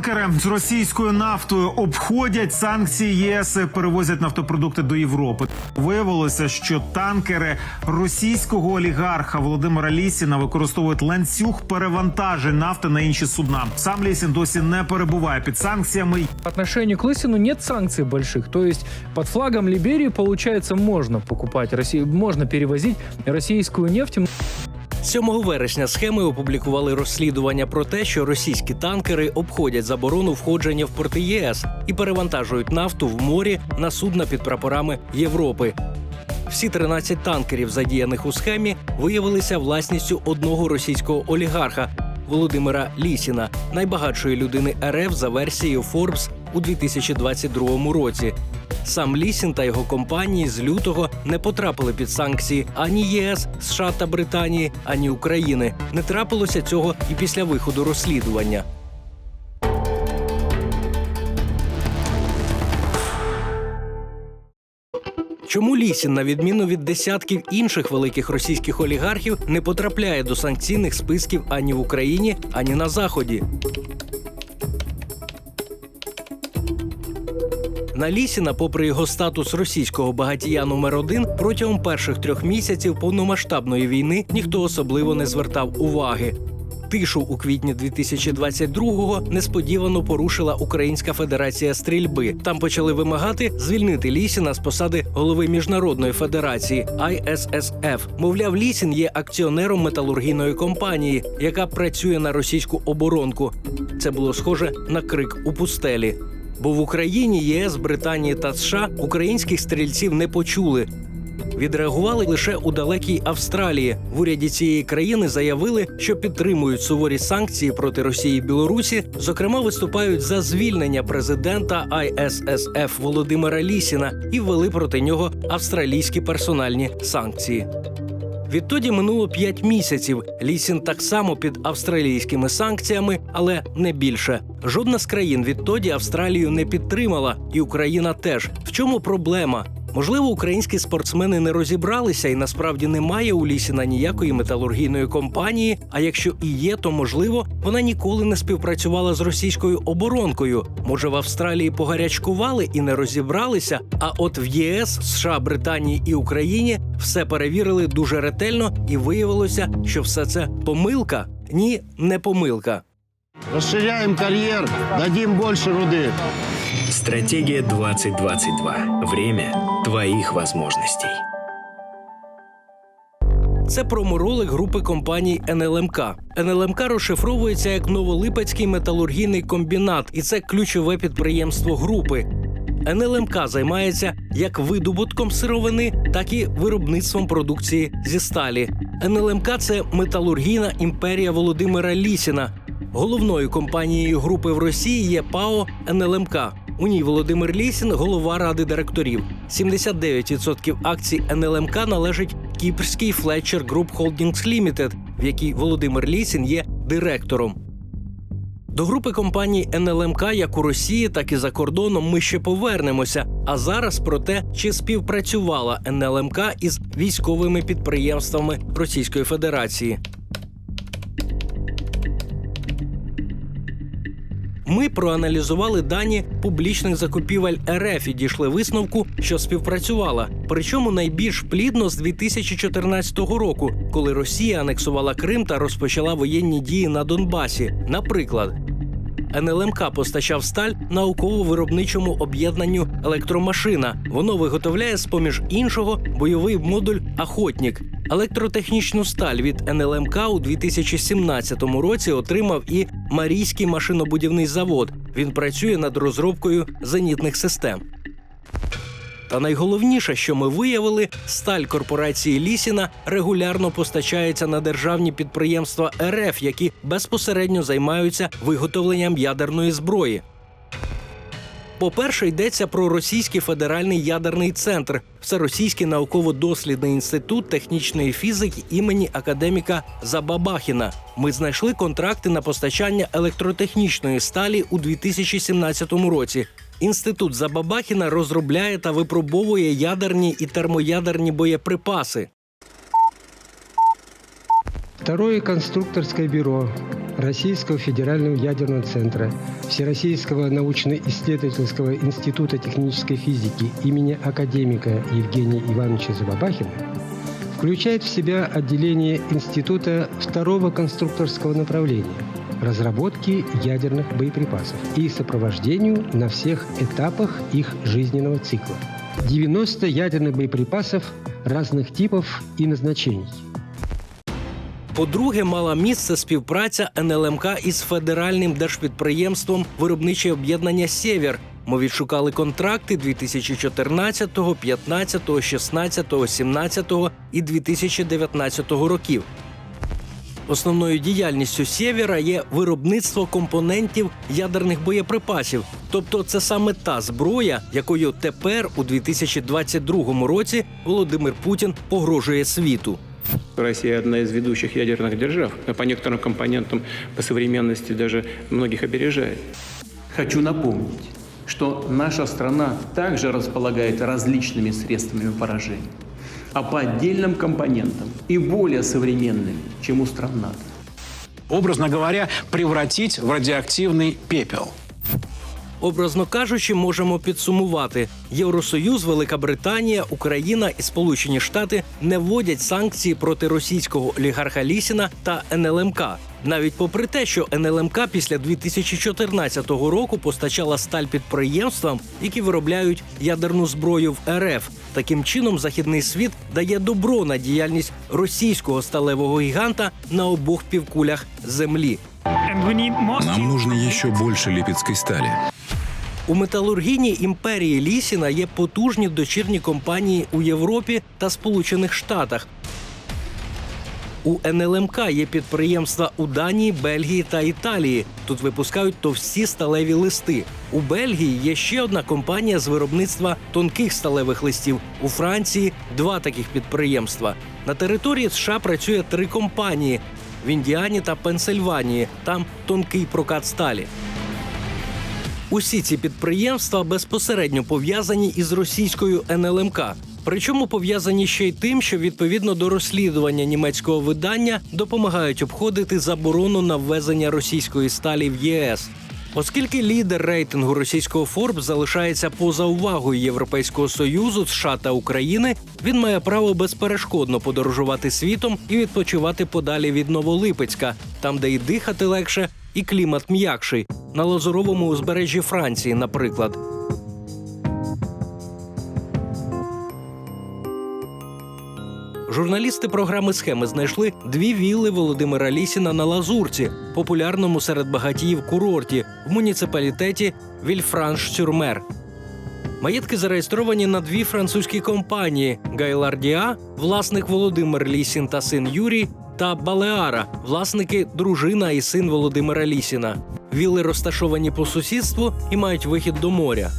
Танкери з російською нафтою обходять санкції ЄС, перевозять нафтопродукти до Європи. Виявилося, що танкери російського олігарха Володимира Лісіна використовують ланцюг перевантажень нафти на інші судна. Сам Лісін досі не перебуває під санкціями. По отношению к Лысину нет санкций больших. То есть под флагом Либерии, получается, можно покупать, Россию, можно перевозить российскую нефть. 7 вересня схеми опублікували розслідування про те, що російські танкери обходять заборону входження в порти ЄС і перевантажують нафту в морі на судна під прапорами Європи. Всі 13 танкерів, задіяних у схемі, виявилися власністю одного російського олігарха Володимира Лісіна, найбагатшої людини РФ за версією Forbes у 2022 році. Сам Лісін та його компанії з лютого не потрапили під санкції ані ЄС, США та Британії, ані України. Не трапилося цього і після виходу розслідування. Чому Лісін, на відміну від десятків інших великих російських олігархів, не потрапляє до санкційних списків ані в Україні, ані на Заході? На Лісіна, попри його статус російського багатія номер один, протягом перших трьох місяців повномасштабної війни ніхто особливо не звертав уваги. Тишу у квітні 2022-го несподівано порушила Українська федерація стрільби. Там почали вимагати звільнити Лісіна з посади голови міжнародної федерації ISSF. Мовляв, Лісін є акціонером металургійної компанії, яка працює на російську оборонку. Це було схоже на крик у пустелі. Бо в Україні, ЄС, Британії та США українських стрільців не почули. Відреагували лише у далекій Австралії. В уряді цієї країни заявили, що підтримують суворі санкції проти Росії і Білорусі. Зокрема, виступають за звільнення президента ISSF Володимира Лісіна і ввели проти нього австралійські персональні санкції. Відтоді минуло 5 місяців. Лісін так само під австралійськими санкціями, але не більше. Жодна з країн відтоді Австралію не підтримала, і Україна теж. В чому проблема? Можливо, українські спортсмени не розібралися, і насправді немає у Лісіна ніякої металургійної компанії. А якщо і є, то можливо вона ніколи не співпрацювала з російською оборонкою. Може, в Австралії погарячкували і не розібралися. А от в ЄС, США, Британії і Україні все перевірили дуже ретельно, і виявилося, що все це помилка. Ні, не помилка. Расширяем карьер, дадим больше руды. Стратегия 2022. Время твоих возможностей. Це проморолик групи компаній НЛМК. НЛМК розшифровується як Новолипецький металургійний комбінат, і це ключове підприємство групи. НЛМК займається як видобутком сировини, так і виробництвом продукції зі сталі. НЛМК це металургійна імперія Володимира Лісіна. Головною компанією групи в Росії є ПАО НЛМК. У ній Володимир Лісін голова ради директорів. 79% акцій НЛМК належить кіпрській Fletcher Group Holdings Limited, в якій Володимир Лісін є директором. До групи компаній НЛМК як у Росії, так і за кордоном ми ще повернемося. А зараз про те, чи співпрацювала НЛМК із військовими підприємствами Російської Федерації. Ми проаналізували дані публічних закупівель РФ і дійшли висновку, що співпрацювала. Причому найбільш плідно з 2014 року, коли Росія анексувала Крим та розпочала воєнні дії на Донбасі. Наприклад, НЛМК постачав сталь науково-виробничому об'єднанню електромашина. Воно виготовляє з поміж іншого бойовий модуль Охотнік. Електротехнічну сталь від НЛМК у 2017 році отримав і Марійський машинобудівний завод. Він працює над розробкою зенітних систем. Та найголовніше, що ми виявили, сталь корпорації Лісіна регулярно постачається на державні підприємства РФ, які безпосередньо займаються виготовленням ядерної зброї. По-перше, йдеться про Російський федеральний ядерний центр, Всеросійський науково-дослідний інститут технічної фізики імені академіка Забабахіна. Ми знайшли контракти на постачання електротехнічної сталі у 2017 році. Інститут Забабахіна розробляє та випробовує ядерні і термоядерні боєприпаси. Второе конструкторское бюро Российского федерального ядерного центра Всероссийского научно-исследовательского института технической физики имени академика Евгения Ивановича Забабахина включает в себя отделение института второго конструкторского направления разработки ядерных боеприпасов и сопровождению на всех этапах их жизненного цикла. 90 ядерных боеприпасов разных типов и назначений. По-друге, мала місце співпраця НЛМК із федеральним держпідприємством Виробниче об'єднання Сєвєр. Ми відшукали контракти 2014, 15, 16, 17 і 2019 років. Основною діяльністю Сєвєра є виробництво компонентів ядерних боєприпасів. Тобто, це саме та зброя, якою тепер, у 2022 році, Володимир Путін погрожує світу. Россия одна из ведущих ядерных держав, а по некоторым компонентам по современности даже многих опережает. Хочу напомнить, что наша страна также располагает различными средствами поражения, а по отдельным компонентам и более современными, чем у стран НАТО. образно говоря, превратить в радиоактивный пепел. Образно кажучи, можемо підсумувати: Євросоюз, Велика Британія, Україна і Сполучені Штати не вводять санкції проти російського олігарха Лісіна та НЛМК. Навіть попри те, що НЛМК після 2014 року постачала сталь підприємствам, які виробляють ядерну зброю в РФ. Таким чином, західний світ дає добро на діяльність російського сталевого гіганта на обох півкулях землі. Нам нужно еще больше липецкой стали. У металургійній імперії Лісіна є потужні дочірні компанії у Європі та Сполучених Штатах. У НЛМК є підприємства у Данії, Бельгії та Італії. Тут випускають товсті сталеві листи. У Бельгії є ще одна компанія з виробництва тонких сталевих листів. У Франції два таких підприємства. На території США працює три компанії в Індіані та Пенсильванії. Там тонкий прокат сталі. Усі ці підприємства безпосередньо пов'язані із російською НЛМК. Причому пов'язані ще й тим, що відповідно до розслідування німецького видання допомагають обходити заборону на ввезення російської сталі в ЄС. Оскільки лідер рейтингу російського Форбс залишається поза увагою Європейського союзу, США та України, він має право безперешкодно подорожувати світом і відпочивати подалі від Новолипецька, там, де і дихати легше, і клімат м'якший на лазуровому узбережжі Франції, наприклад. Журналісти програми схеми знайшли дві вілли Володимира Лісіна на Лазурці, популярному серед багатіїв курорті в муніципалітеті Вільфранш-Сюрмер. Маєтки зареєстровані на дві французькі компанії: Гайлардіа, власник Володимир Лісін та син Юрій, та Балеара, власники дружина і син Володимира Лісіна. Вілли розташовані по сусідству і мають вихід до моря.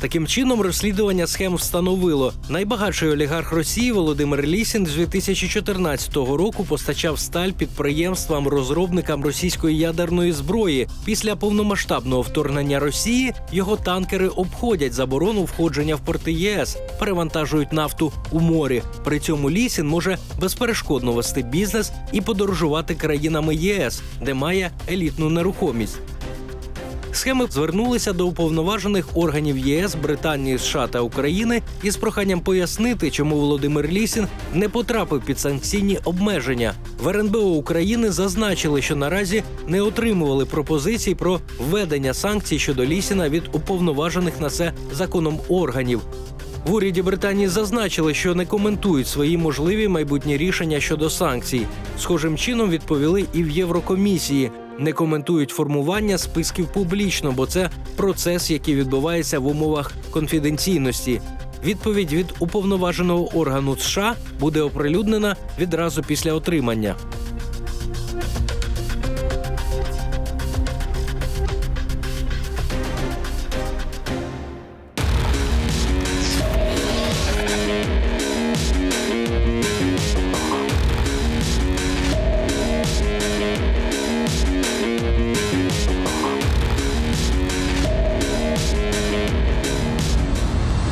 Таким чином, розслідування схем встановило, найбагатший олігарх Росії Володимир Лісін з 2014 року постачав сталь підприємствам розробникам російської ядерної зброї. Після повномасштабного вторгнення Росії його танкери обходять заборону входження в порти ЄС, перевантажують нафту у морі. При цьому Лісін може безперешкодно вести бізнес і подорожувати країнами ЄС, де має елітну нерухомість. Схеми звернулися до уповноважених органів ЄС, Британії, США та України із проханням пояснити, чому Володимир Лісін не потрапив під санкційні обмеження. В РНБО України зазначили, що наразі не отримували пропозицій про введення санкцій щодо Лісіна від уповноважених на це законом органів. В уряді Британії зазначили, що не коментують свої можливі майбутні рішення щодо санкцій. Схожим чином відповіли і в Єврокомісії. Не коментують формування списків публічно, бо це процес, який відбувається в умовах конфіденційності. Відповідь від уповноваженого органу США буде оприлюднена відразу після отримання.